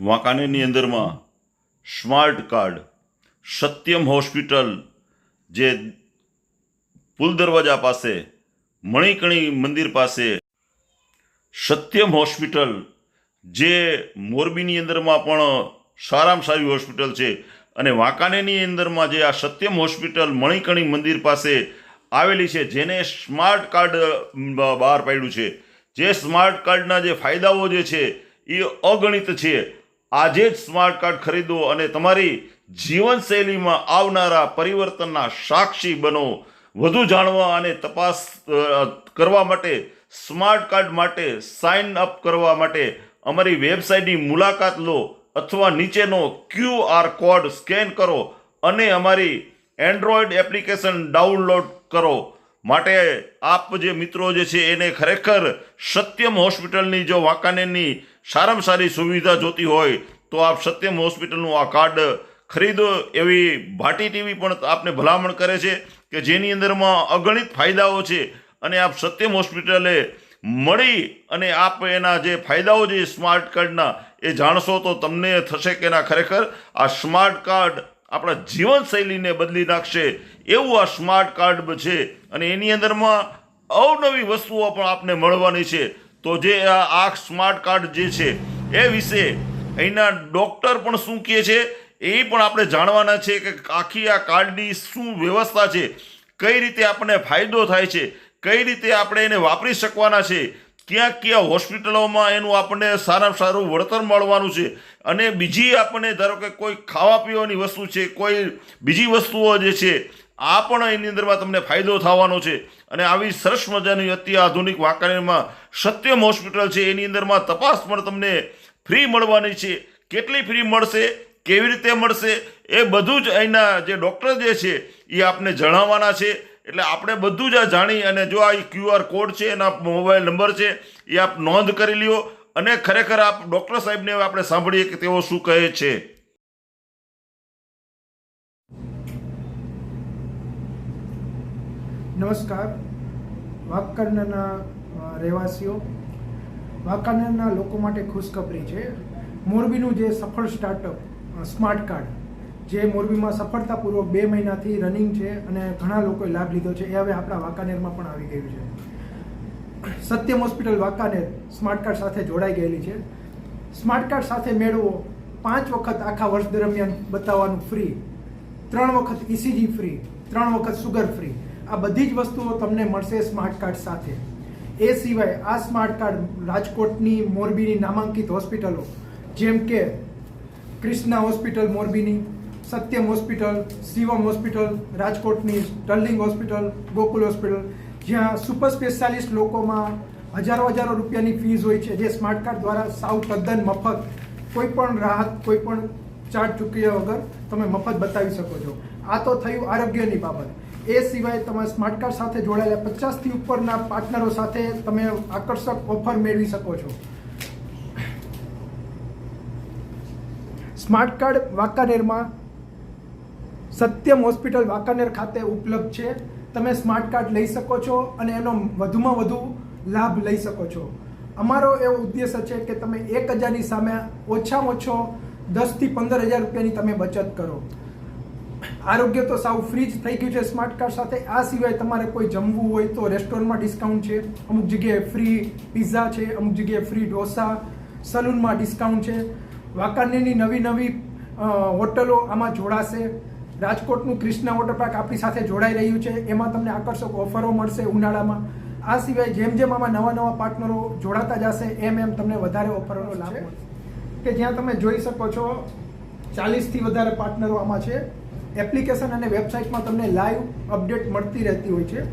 વાંકાનેરની અંદરમાં smart card, Satyam hospital, જે પુલ દરવાજા પાસે મણિકણી મંદિર પાસે, સત્યમ હોસ્પિટલ, જે મોરબીની અંદરમાં પણ સારામાં સારી હોસ્પિટલ છે અને વાંકાનેરની અંદરમાં જે આ સત્યમ હોસ્પિટલ મણિકણી મંદિર પાસે આવેલી છે, જેને સ્માર્ટ કાર્ડ બહાર પાડ્યું છે. જે સ્માર્ટ કાર્ડના જે ફાયદાઓ જે છે, એ અગણિત છે. આજે જ સ્માર્ટ કાર્ડ ખરીદો અને તમારી જીવનશૈલીમાં આવનારા પરિવર્તનના સાક્ષી બનો. વધુ જાણવા અને તપાસ કરવા માટે સ્માર્ટ કાર્ડ માટે સાઇન અપ કરવા માટે અમારી વેબસાઇટની મુલાકાત લો અથવા નીચેનો ક્યુ આર કોડ સ્કેન કરો અને અમારી એન્ડ્રોઈડ એપ્લિકેશન ડાઉનલોડ કરો. માટે આપ જે મિત્રો જે છે એને ખરેખર સત્યમ હોસ્પિટલની જો વાંકાનેરની સારામાં સારી સુવિધા જોતી હોય, તો આપ સત્યમ હોસ્પિટલનું આ કાર્ડ ખરીદો એવી ભાટી ટીવી પણ આપને ભલામણ કરે છે કે જેની અંદરમાં અગણિત ફાયદાઓ છે અને આપ સત્યમ હોસ્પિટલે મળી અને આપ એના જે ફાયદાઓ છે સ્માર્ટ કાર્ડના એ જાણશો તો તમને થશે કે ના ખરેખર આ સ્માર્ટ કાર્ડ આપણા જીવનશૈલીને બદલી નાખશે એવું આ સ્માર્ટ કાર્ડ છે અને એની અંદરમાં અવનવી વસ્તુઓ પણ આપને મળવાની છે. તો જે આ સ્માર્ટ કાર્ડ જે છે, એ વિશે અહીંના ડૉક્ટર પણ શું કહે છે? એ પણ આપણે જાણવાના છે કે આખી આ કાર્ડની શું વ્યવસ્થા છે, કઈ રીતે આપણને ફાયદો થાય છે, કઈ રીતે આપણે એને વાપરી શકવાના છે ક્યાં ક્યાં હોસ્પિટલોમાં એનું આપણને સારામાં સારું વળતર મળવાનું છે? અને બીજી આપણને ધારો કે કોઈ ખાવા પીવાની વસ્તુ છે, કોઈ બીજી વસ્તુઓ જે છે, આ પણ એની અંદરમાં તમને ફાયદો થવાનો છે. અને આવી સરસ મજાની અતિ આધુનિક વાંકાનેરમાં સત્યમ હોસ્પિટલ છે, એની અંદરમાં તપાસ પણ તમને ફ્રી મળવાની છે. કેટલી ફ્રી મળશે, કેવી રીતે મળશે, એ બધું જ અહીંના જે ડૉક્ટર જે છે, એ આપને જણાવવાના છે. એટલે આપણે બધું જ આ જાણી અને જો આ ક્યુઆર કોડ છે એના મોબાઈલ નંબર છે, એ આપ નોંધ કરી લ્યો અને ખરેખર આપ ડૉક્ટર સાહેબને આપણે સાંભળીએ કે તેઓ શું કહે છે. નમસ્કાર. વાંકાનેરના રહેવાસીઓ. વાંકાનેરના લોકો માટે ખુશખબરી છે. મોરબીનું જે સફળ સ્ટાર્ટઅપ સ્માર્ટ કાર્ડ જે મોરબીમાં સફળતાપૂર્વક બે મહિનાથી રનિંગ છે અને ઘણા લોકોએ લાભ લીધો છે. એ હવે આપણા વાંકાનેરમાં પણ આવી ગયું છે. Satyam hospital Wankaner smart card સાથે જોડાઈ ગયેલી છે. સ્માર્ટ કાર્ડ સાથે મેળવો પાંચ વખત આખા વર્ષ દરમિયાન બતાવવાનું ફ્રી ત્રણ વખત ઇસીજી ફ્રી ત્રણ વખત સુગર ફ્રી આ બધી જ વસ્તુઓ તમને મળશે સ્માર્ટ કાર્ડ સાથે. એ સિવાય આ સ્માર્ટ કાર્ડ રાજકોટની મોરબીની નામાંકિત હોસ્પિટલો, જેમ કે ક્રિષ્ના હોસ્પિટલ મોરબીની સત્યમ હોસ્પિટલ શિવમ હોસ્પિટલ રાજકોટની ટર્લિંગ હોસ્પિટલ ગોકુલ હોસ્પિટલ જ્યાં સુપર સ્પેશિયાલિસ્ટ લોકોમાં હજારો હજારો રૂપિયાની ફીસ હોય છે. જે સ્માર્ટ કાર્ડ દ્વારા સાવ તદ્દન મફત કોઈ પણ રાહત કોઈ પણ ચાર્જ ચૂક્યા વગર તમે મફત બતાવી શકો છો. આ તો થયું આરોગ્યની બાબત. એ સિવાય તમે સ્માર્ટ કાર્ડ સાથે જોડાયેલા પચાસથી ઉપરના પાર્ટનરો સાથે તમે આકર્ષક ઓફર મેળવી શકો છો. સ્માર્ટ કાર્ડ વાંકાનેરમાં સત્યમ હોસ્પિટલ વાંકાનેર ખાતે ઉપલબ્ધ છે. તમે સ્માર્ટ કાર્ડ લઈ શકો છો અને એનો વધુમાં વધુ લાભ લઈ શકો છો. અમારો એવો ઉદ્દેશ છે કે તમે એક હજારની સામે ઓછામાં ઓછો દસથી પંદર હજાર રૂપિયાની તમે બચત કરો. આરોગ્ય તો સાવ ફ્રી જ થઈ ગયું છે સ્માર્ટ કાર્ડ સાથે. આ સિવાય તમારે કોઈ જમવું હોય તો રેસ્ટોરન્ટમાં ડિસ્કાઉન્ટ છે. અમુક જગ્યાએ ફ્રી પિઝા છે, અમુક જગ્યાએ ફ્રી ઢોસા સલૂનમાં ડિસ્કાઉન્ટ છે. વાંકાનેરની નવી નવી હોટલો આમાં જોડાશે. રાજકોટનું ક્રિષ્ના વોટર પાર્ક આપણી સાથે જોડાઈ રહ્યું છે. એમાં તમને આકર્ષક ઓફરો મળશે ઉનાળામાં. આ સિવાય જેમ જેમ આમાં નવા નવા પાર્ટનરો જોડાતા જશે એમ એમ તમને વધારે ઓફરોનો લાભ મળશે. કે જ્યાં તમે જોઈ શકો છો ચાલીસથી વધારે પાર્ટનરો આમાં છે. એપ્લિકેશન અને વેબસાઇટમાં તમને લાઈવ અપડેટ મળતી રહેતી હોય છે.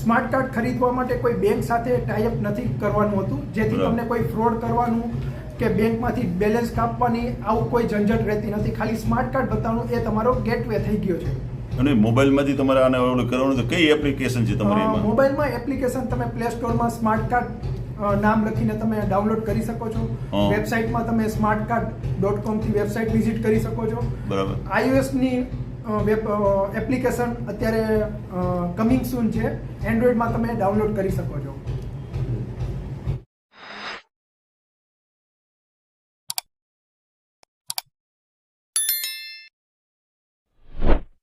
સ્માર્ટ કાર્ડ ખરીદવા માટે કોઈ બેંક સાથે ટાઈઅપ નથી કરવાનું હોતું જેથી તમને કોઈ ફ્રોડ કરવાનું કે બેંકમાંથી બેલેન્સ કાપવાની આવું કોઈ ઝંઝટ રહેતી નથી. ખાલી સ્માર્ટ કાર્ડ બતાવવાનું એ તમારો ગેટવે થઈ ગયો છે. અને મોબાઈલમાંથી તમારે આને ઓર્ડર કરવાનું તો કઈ એપ્લિકેશન છે તમારી એમાં? મોબાઈલમાં એપ્લિકેશન તમે પ્લે સ્ટોરમાં સ્માર્ટ કાર્ડ નામ લખીને તમે ડાઉનલોડ કરી શકો છો. વેબસાઇટમાં તમે સ્માર્ટ કાર્ડ ડોટ કોમથી વેબસાઇટ વિઝિટ કરી શકો છો. બરાબર. આઈઓએસની વેબ એપ્લિકેશન અત્યારે કમિંગ સૂન છે. એન્ડ્રોઈડમાં તમે ડાઉનલોડ કરી શકો છો.